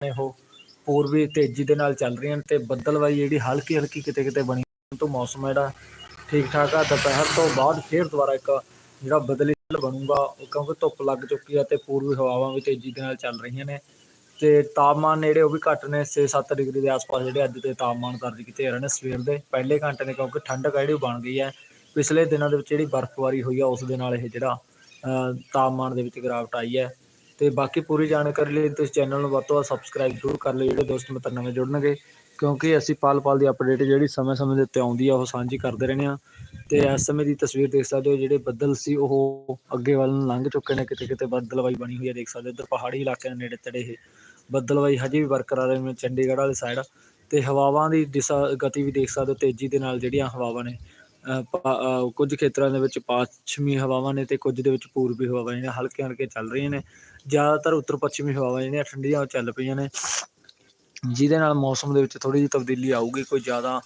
ਨੇ ਉਹ ਪੂਰਬੀ ਤੇਜ਼ੀ ਦੇ ਨਾਲ ਚੱਲ ਰਹੀਆਂ ਨੇ ਤੇ ਬੱਦਲਵਾਈ ਜਿਹੜੀ ਹਲਕੀ ਹਲਕੀ ਕਿਤੇ ਕਿਤੇ ਬਣੀ ਤੋਂ ਮੌਸਮ ਹੈ ਜਿਹੜਾ ਠੀਕ ਠਾਕ ਆ। ਦੁਪਹਿਰ ਤੋਂ ਬਾਅਦ ਫੇਰ ਦੁਬਾਰਾ ਇੱਕ ਜਿਹੜਾ ਬਦਲੀ ਬਣੂਗਾ, ਉਹ ਕਿਉਂਕਿ ਧੁੱਪ ਲੱਗ ਚੁੱਕੀ ਆ ਤੇ ਪੂਰਬੀ ਹਵਾਵਾਂ ਵੀ ਤੇਜ਼ੀ ਦੇ ਨਾਲ ਚੱਲ ਰਹੀਆਂ ਨੇ ਤੇ ਤਾਪਮਾਨ ਨੇੜੇ ਉਹ ਵੀ ਘੱਟ ਨੇ 6-7 ਡਿਗਰੀ ਦੇ ਆਸ-ਪਾਸ ਜਿਹੜੇ ਅੱਜ ਦੇ ਤਾਪਮਾਨ ਦਰਜ ਕੀਤੇ ਜਾ ਰਹੇ ਨੇ ਸਵੇਰ ਦੇ ਪਹਿਲੇ ਘੰਟੇ ਨੇ ਕਿਉਂਕਿ ਠੰਡਕ ਜਿਹੜੀ ਉਹ ਬਣ ਗਈ ਹੈ ਪਿਛਲੇ ਦਿਨਾਂ ਦੇ ਵਿੱਚ ਜਿਹੜੀ ਬਰਫ਼ਬਾਰੀ ਹੋਈ ਆ, ਉਸ ਦੇ ਨਾਲ ਇਹ ਜਿਹੜਾ ਤਾਪਮਾਨ ਦੇ ਵਿੱਚ ਗਿਰਾਵਟ ਆਈ ਹੈ ਤੇ ਬਾਕੀ ਪੂਰੀ ਜਾਣਕਾਰੀ ਲਈ ਤੁਸੀਂ ਚੈਨਲ ਨੂੰ ਵੱਧ ਤੋਂ ਵੱਧ ਸਬਸਕ੍ਰਾਈਬ ਜ਼ਰੂਰ ਕਰ ਲਿਓ, ਜਿਹੜੇ ਦੋਸਤ ਮਿੱਤਰ ਨਵੇਂ ਜੁੜਨਗੇ, ਕਿਉਂਕਿ ਅਸੀਂ ਪਲ ਪਾਲ ਦੀ ਅਪਡੇਟ ਜਿਹੜੀ ਸਮੇਂ-ਸਮੇਂ ਦੇ ਉੱਤੇ ਆਉਂਦੀ ਆ, ਉਹ ਸਾਂਝੀ ਕਰਦੇ ਰਹਿੰਦੇ ਆ ਤੇ ਇਸ ਸਮੇਂ ਦੀ ਤਸਵੀਰ ਦੇਖ ਸਕਦੇ ਹੋ, ਜਿਹੜੇ ਬੱਦਲ ਸੀ, ਉਹ ਅੱਗੇ ਵੱਲ ਨੂੰ ਲੰਘ ਚੁੱਕੇ ਨੇ, ਕਿਤੇ ਕਿਤੇ ਬੱਦਲਵਾਈ ਬਣੀ ਹੋਈ ਹੈ ਦੇਖ ਸਕਦੇ ਹੋ, ਇੱਧਰ ਪਹਾੜੀ ਇਲਾਕਿਆਂ ਦੇ ਨੇੜੇ ਤੇੜੇ ਇਹ ਬੱਦਲਵਾਈ ਹਜੇ ਵੀ ਬਰਕਰਾਰ ਹੈ ਚੰਡੀਗੜ੍ਹ ਵਾਲੀ ਸਾਈਡ ਤੇ ਹਵਾਵਾਂ ਦੀ ਦਿਸ਼ਾ ਗਤੀ ਵੀ ਦੇਖ ਸਕਦੇ ਹੋ, ਤੇਜ਼ੀ ਦੇ ਨਾਲ ਜਿਹੜੀਆਂ ਹਵਾਵਾਂ ਨੇ ਕੁਝ ਖੇਤਰਾਂ ਦੇ ਵਿੱਚ ਪੱਛਮੀ ਹਵਾਵਾਂ ਨੇ ਤੇ ਕੁਝ ਦੇ ਵਿੱਚ ਪੂਰਬੀ ਹਵਾਵਾਂ ਜਿਹੜੀਆਂ ਹਲਕੇ ਹਲਕੀਆਂ ਚੱਲ ਰਹੀਆਂ ਨੇ। ਜ਼ਿਆਦਾਤਰ ਉੱਤਰ ਪੱਛਮੀ ਹਵਾਵਾਂ ਜਿਹੜੀਆਂ ਠੰਡੀਆਂ ਉਹ ਚੱਲ ਪਈਆਂ ਨੇ। ਜਿਹਦੇ ਨਾਲ ਮੌਸਮ ਦੇ ਵਿੱਚ ਥੋੜੀ ਜਿਹੀ ਤਬਦੀਲੀ ਆਊਗੀ, ਕੋਈ ਜ਼ਿਆਦਾ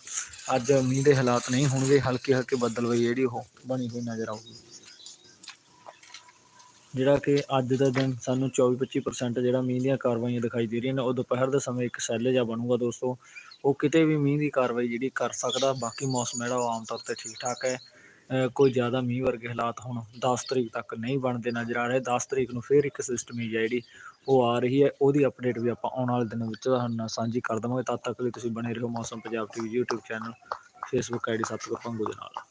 ਅੱਜ ਮੀਂਹ ਦੇ ਹਾਲਾਤ ਨਹੀਂ ਹੋਣਗੇ, ਹਲਕੇ ਹਲਕੇ ਬੱਦਲਵਾਈ ਜਿਹੜੀ ਉਹ ਬਣੀ ਹੋਈ ਨਜ਼ਰ ਆਊਗੀ। ਜਿਹੜਾ ਕਿ ਅੱਜ ਦਾ ਦਿਨ ਸਾਨੂੰ 24-25% ਜਿਹੜਾ ਮੀਂਹ ਦੀਆਂ ਕਾਰਵਾਈਆਂ ਦਿਖਾਈ ਦੇ ਰਹੀਆਂ ਨੇ, ਉਹ ਦੁਪਹਿਰ ਦੇ ਸਮੇਂ ਇੱਕ ਸੈੱਲ ਜਿਹਾ ਬਣੂਗਾ ਦੋਸਤੋ। ਉਹ ਕਿਤੇ ਵੀ ਮੀਂਹ ਦੀ ਕਾਰਵਾਈ ਜਿਹੜੀ ਕਰ ਸਕਦਾ, ਬਾਕੀ ਮੌਸਮ ਜਿਹੜਾ ਉਹ ਆਮ ਤੌਰ ਤੇ ਠੀਕ ਠਾਕ ਹੈ। ਕੋਈ ਜ਼ਿਆਦਾ ਮੀਂਹ ਵਰਗੇ ਹਾਲਾਤ ਹੁਣ 10 ਤਰੀਕ ਤੱਕ ਨਹੀਂ ਬਣਦੇ ਨਜ਼ਰ ਆ ਰਹੇ। 10 ਤਰੀਕ ਨੂੰ ਫਿਰ ਇੱਕ ਸਿਸਟਮ ਹੀ ਹੈ ਜਿਹੜੀ ਉਹ ਆ ਰਹੀ ਹੈ। ਉਹਦੀ ਅਪਡੇਟ ਵੀ ਆਪਾਂ ਆਉਣ ਵਾਲੇ ਦਿਨਾਂ ਵਿੱਚ ਤੁਹਾਡੇ ਨਾਲ ਸਾਂਝੀ ਕਰ ਦੇਵਾਂਗੇ। ਤਦ ਤੱਕ ਲਈ ਤੁਸੀਂ ਬਣੇ ਰਹੋ Mausam Punjab TV YouTube channel Facebook ID ਸਤਿਗੁਰ ਪੰਗੂ ਦੇ ਨਾਲ।